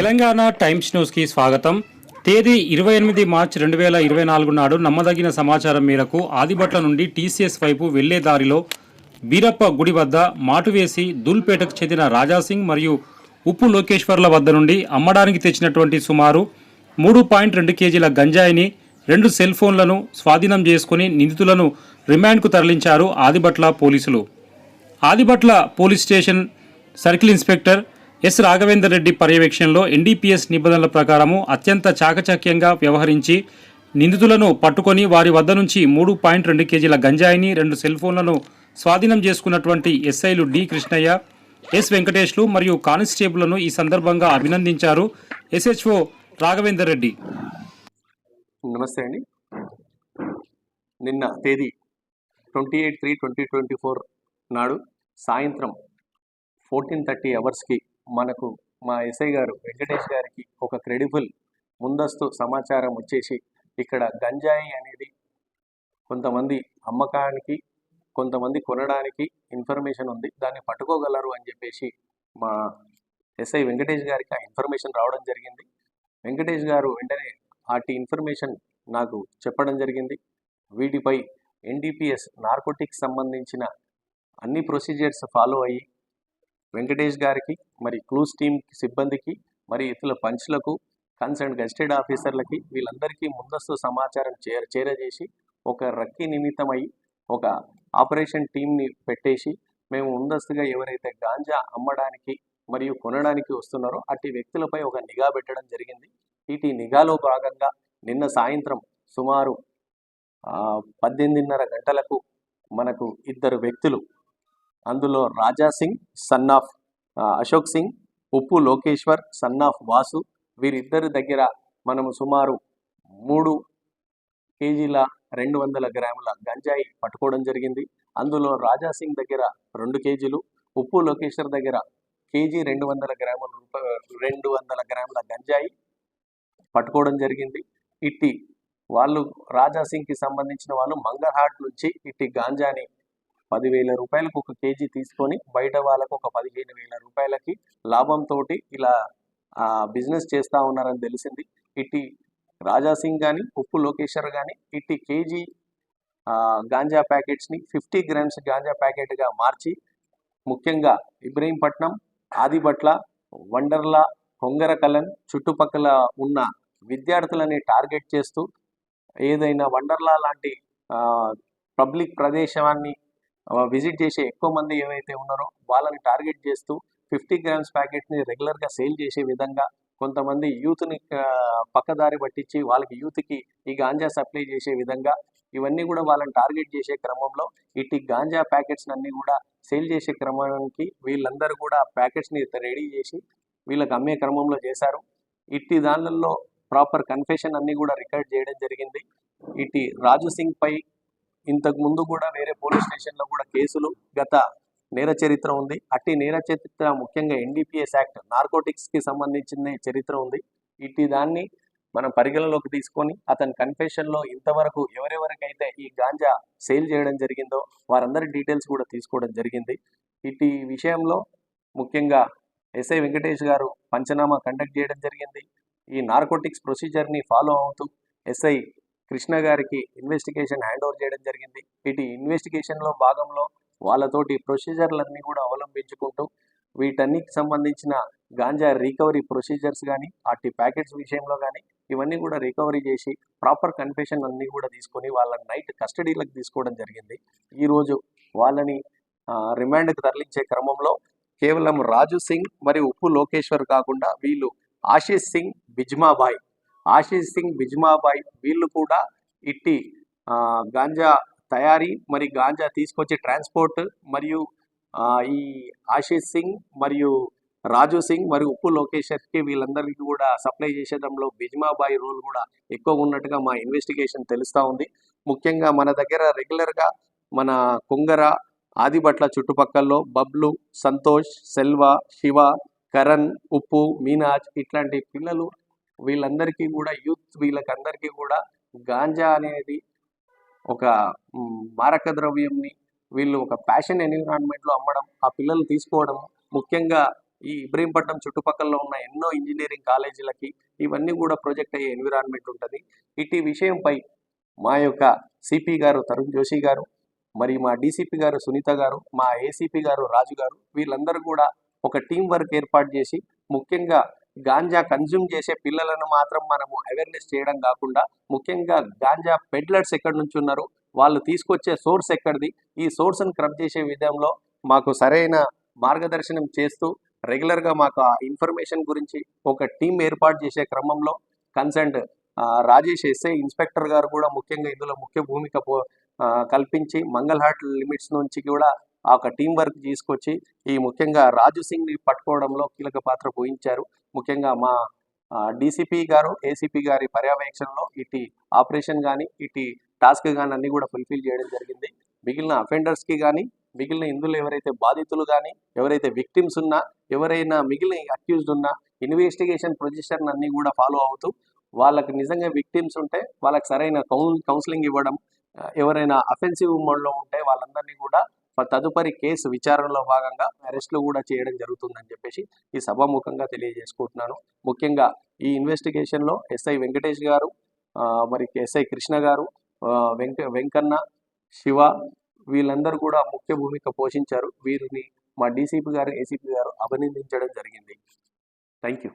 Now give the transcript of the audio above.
Telangana times న్యూస్కి స్వాగతం. తేదీ ఇరవై ఎనిమిది మార్చి రెండు వేల ఇరవై నాలుగు నాడు నమ్మదగిన సమాచారం మేరకు ఆదిబట్ల నుండి టీసీఎస్ వైపు వెళ్ళే దారిలో బీరప్ప గుడి వద్ద మాటువేసి దుల్పేటకు చెందిన రాజాసింగ్ మరియు ఉప్పు లోకేశ్వర్ల వద్ద నుండి అమ్మడానికి తెచ్చినటువంటి సుమారు మూడు పాయింట్ రెండు కేజీల గంజాయిని రెండు సెల్ ఫోన్లను స్వాధీనం చేసుకుని నిందితులను రిమాండ్కు తరలించారు ఆదిబట్ల పోలీసులు. Adibatla police station circle inspector S Raghavender Reddy పర్యవేక్షణలో ఎన్డీపీఎస్ నిబంధనల ప్రకారము అత్యంత చాకచక్యంగా వ్యవహరించి నిందితులను పట్టుకొని వారి వద్ద నుంచి మూడు పాయింట్ రెండు కేజీల గంజాయిని రెండు సెల్ ఫోన్లను స్వాధీనం చేసుకున్నటువంటి ఎస్ఐలు డి కృష్ణయ్య ఎస్ వెంకటేష్లు మరియు కానిస్టేబుల్ను ఈ సందర్భంగా అభినందించారు. ఎస్హెచ్ఓ రాఘవేందర్ రెడ్డి. నమస్తే అండి. నిన్న తేదీ twenty eight three twenty twenty four నాడు సాయంత్రం ఫోర్టీన్ థర్టీ అవర్స్కి మనకు మా ఎస్ఐ గారు వెంకటేష్ గారికి ఒక క్రెడిబుల్ ముందస్తు సమాచారం వచ్చేసి ఇక్కడ గంజాయి అనేది కొంతమంది అమ్మకానికి కొంతమంది కొనడానికి ఇన్ఫర్మేషన్ ఉంది. దాన్ని పట్టుకోగలరు అని చెప్పేసి మా ఎస్ఐ వెంకటేష్ గారికి ఆ ఇన్ఫర్మేషన్ రావడం జరిగింది. వెంకటేష్ గారు వెంటనే వాటి ఇన్ఫర్మేషన్ నాకు చెప్పడం జరిగింది. వీటిపై ఎన్డీపీఎస్ నార్కోటిక్స్ సంబంధించిన అన్ని ప్రొసీజర్స్ ఫాలో అయ్యి వెంకటేష్ గారికి మరి క్లూస్ టీమ్ సిబ్బందికి మరి ఇతర పంచ్లకు కన్సర్న్ గజిటెడ్ ఆఫీసర్లకి వీళ్ళందరికీ ముందస్తు సమాచారం చేర చేరజేసి ఒక రక్కీ నిమిత్తమై ఒక ఆపరేషన్ టీంని పెట్టేసి మేము ముందస్తుగా ఎవరైతే గాంజా అమ్మడానికి మరియు కొనడానికి వస్తున్నారో అట్టి వ్యక్తులపై ఒక నిఘా పెట్టడం జరిగింది. ఇటు నిఘాలో భాగంగా నిన్న సాయంత్రం సుమారు పద్దెనిమిదిన్నర గంటలకు మనకు ఇద్దరు వ్యక్తులు అందులో Raja Singh son of Ashok Singh Uppu Lokeshwar son of Vasu. వీరిద్దరి దగ్గర మనము సుమారు మూడు కేజీల రెండు వందల గ్రాముల గంజాయి పట్టుకోవడం జరిగింది. అందులో రాజా సింగ్ దగ్గర రెండు కేజీలు ఉప్పు లోకేశ్వర్ దగ్గర కేజీ రెండు వందల గ్రాముల రెండు వందల గ్రాముల గంజాయి పట్టుకోవడం జరిగింది. ఇట్టి వాళ్ళు రాజా సింగ్కి సంబంధించిన వాళ్ళు మంగళహాట్ నుంచి ఇట్టి గాంజాని పదివేల రూపాయలకు ఒక కేజీ తీసుకొని బయట వాళ్ళకు ఒక పదిహేను వేల రూపాయలకి లాభంతో ఇలా బిజినెస్ చేస్తూ ఉన్నారని తెలిసింది. ఇట్టి రాజా సింగ్ కానీ ఉప్పు లోకేశ్వర్ కానీ ఇట్టి కేజీ గాంజా ప్యాకెట్స్ని ఫిఫ్టీ గ్రామ్స్ గాంజా ప్యాకెట్గా మార్చి ముఖ్యంగా ఇబ్రహీంపట్నం ఆదిబట్ల వండర్లా కొంగరకలన్ చుట్టుపక్కల ఉన్న విద్యార్థులని టార్గెట్ చేస్తూ ఏదైనా వండర్లా లాంటి పబ్లిక్ ప్రదేశాన్ని విజిట్ చేసే ఎక్కువ మంది ఏవైతే ఉన్నారో వాళ్ళని టార్గెట్ చేస్తూ ఫిఫ్టీ గ్రామ్స్ ప్యాకెట్ని రెగ్యులర్గా సేల్ చేసే విధంగా కొంతమంది యూత్ని పక్కదారి పట్టించి వాళ్ళకి యూత్కి ఈ గాంజా సప్లై చేసే విధంగా ఇవన్నీ కూడా వాళ్ళని టార్గెట్ చేసే క్రమంలో ఇట్టి గాంజా ప్యాకెట్స్ అన్ని కూడా సేల్ చేసే క్రమానికి వీళ్ళందరూ కూడా ప్యాకెట్స్ని రెడీ చేసి వీళ్ళకి అమ్మే క్రమంలో చేశారు. ఇట్టి దానిలో ప్రాపర్ కన్ఫెషన్ అన్ని కూడా రికార్డ్ చేయడం జరిగింది. ఇట్టి రాజు సింగ్ పై ఇంతకు ముందు కూడా వేరే పోలీస్ స్టేషన్లో కూడా కేసులు గత నేర చరిత్ర ఉంది. అట్టి నేర చరిత్ర ముఖ్యంగా ఎన్డీపీఎస్ యాక్ట్ నార్కోటిక్స్కి సంబంధించిన చరిత్ర ఉంది. ఇట్టి దాన్ని మనం పరిగణలోకి తీసుకొని అతని కన్ఫెషన్లో ఇంతవరకు ఎవరెవరికైతే ఈ గాంజా సేల్ చేయడం జరిగిందో వారందరి డీటెయిల్స్ కూడా తీసుకోవడం జరిగింది. ఇట్టి విషయంలో ముఖ్యంగా ఎస్ఐ వెంకటేష్ గారు పంచనామా కండక్ట్ చేయడం జరిగింది. ఈ నార్కోటిక్స్ ప్రొసీజర్ని ఫాలో అవుతూ SI Krishna garu investigation hand over చేయడం జరిగింది. ఇటు ఇన్వెస్టిగేషన్లో భాగంలో వాళ్ళతోటి ప్రొసీజర్లన్నీ కూడా అవలంబించుకుంటూ వీటన్నికి సంబంధించిన గాంజా రికవరీ ప్రొసీజర్స్ కానీ అట్టి ప్యాకెట్స్ విషయంలో కానీ ఇవన్నీ కూడా రికవరీ చేసి ప్రాపర్ కన్ఫెషన్ అన్నీ కూడా తీసుకొని వాళ్ళని నైట్ కస్టడీలకు తీసుకోవడం జరిగింది. ఈరోజు వాళ్ళని రిమాండ్కి తరలించే క్రమంలో కేవలం రాజు సింగ్ మరియు ఉప్పు లోకేశ్వర్ కాకుండా వీళ్ళు ఆశీష్ సింగ్ బిజ్మాబాయ్ ఆశీష్ సింగ్ బిజ్మాబాయ్ వీళ్ళు కూడా ఇట్టి గాంజా తయారీ మరి గాంజా తీసుకొచ్చి ట్రాన్స్పోర్ట్ మరియు ఈ ఆశీష్ సింగ్ మరియు రాజు సింగ్ మరియు ఉప్పు లోకేశ్వర్కి వీళ్ళందరికీ కూడా సప్లై చేసేటంలో బిజ్మాబాయ్ రోల్ కూడా ఎక్కువ ఉన్నట్టుగా మా ఇన్వెస్టిగేషన్ తెలుస్తూ ఉంది. ముఖ్యంగా మన దగ్గర రెగ్యులర్గా మన కొంగర ఆదిబట్ల చుట్టుపక్కల్లో బబ్లు సంతోష్ సెల్వ శివ కరణ్ ఉప్పు మీనాజ్ ఇట్లాంటి పిల్లలు వీళ్ళందరికీ కూడా యూత్ వీళ్ళకందరికీ కూడా గాంజా అనేది ఒక మారక ద్రవ్యంని వీళ్ళు ఒక ప్యాషన్ ఎన్విరాన్మెంట్లో అమ్మడం ఆ పిల్లలు తీసుకోవడం ముఖ్యంగా ఈ ఇబ్రహీంపట్నం చుట్టుపక్కల ఉన్న ఎన్నో ఇంజనీరింగ్ కాలేజీలకి ఇవన్నీ కూడా ప్రొజెక్ట్ అయ్యే ఎన్విరాన్మెంట్ ఉంటుంది. ఇటు విషయంపై మా యొక్క సిపి గారు తరుణ్ జోషి గారు మరి మా డీసీపీ గారు సునీత గారు మా ఏసీపీ గారు రాజు గారు వీళ్ళందరూ కూడా ఒక టీం వర్క్ ఏర్పాటు చేసి ముఖ్యంగా గాంజా కన్జ్యూమ్ చేసే పిల్లలను మాత్రం మనము అవేర్నెస్ చేయడం కాకుండా ముఖ్యంగా గాంజా పెడ్లర్స్ ఎక్కడి నుంచి ఉన్నారు? వాళ్ళు తీసుకొచ్చే సోర్స్ ఎక్కడిది? ఈ సోర్స్ని క్రబ్ చేసే విధంలో మాకు సరైన మార్గదర్శనం చేస్తూ రెగ్యులర్గా మాకు ఆ ఇన్ఫర్మేషన్ గురించి ఒక టీం ఏర్పాటు చేసే క్రమంలో కన్సర్న్ రాజేష్ ఎస్ఐ ఇన్స్పెక్టర్ గారు కూడా ముఖ్యంగా ఇందులో ముఖ్య భూమిక పో- కల్పించి మంగళహాట్ లిమిట్స్ నుంచి కూడా ఆ ఒక టీం వర్క్ తీసుకొచ్చి ఈ ముఖ్యంగా రాజు సింగ్ని పట్టుకోవడంలో కీలక పాత్ర పోయించారు. ముఖ్యంగా మా డీసీపీ గారు ఏసీపీ గారి పర్యవేక్షణలో ఇటు ఆపరేషన్ కానీ ఇటు టాస్క్ కానీ అన్ని కూడా ఫుల్ఫిల్ చేయడం జరిగింది. మిగిలిన అఫెండర్స్కి కానీ మిగిలిన ఇందులో ఎవరైతే బాధితులు కానీ ఎవరైతే విక్టిమ్స్ ఉన్నా ఎవరైనా మిగిలిన అక్యూజ్డ్ ఉన్నా ఇన్వెస్టిగేషన్ ప్రొజిషన్ అన్ని కూడా ఫాలో అవుతూ వాళ్ళకి నిజంగా విక్టిమ్స్ ఉంటే వాళ్ళకి సరైన కౌన్ కౌన్సిలింగ్ ఇవ్వడం ఎవరైనా అఫెన్సివ్ మోడ్లో ఉంటే వాళ్ళందరినీ కూడా తదుపరి కేసు విచారణలో భాగంగా అరెస్ట్లు కూడా చేయడం జరుగుతుందని చెప్పేసి ఈ సభాముఖంగా తెలియజేసుకుంటున్నాను. ముఖ్యంగా ఈ ఇన్వెస్టిగేషన్లో ఎస్ఐ వెంకటేష్ గారు మరి ఎస్ఐ కృష్ణ గారు వెంక వెంకన్న శివ వీళ్ళందరూ కూడా ముఖ్య భూమిక పోషించారు. వీరిని మా డీసీపీ గారు ఏసీపీ గారు అభినందించడం జరిగింది. Thank you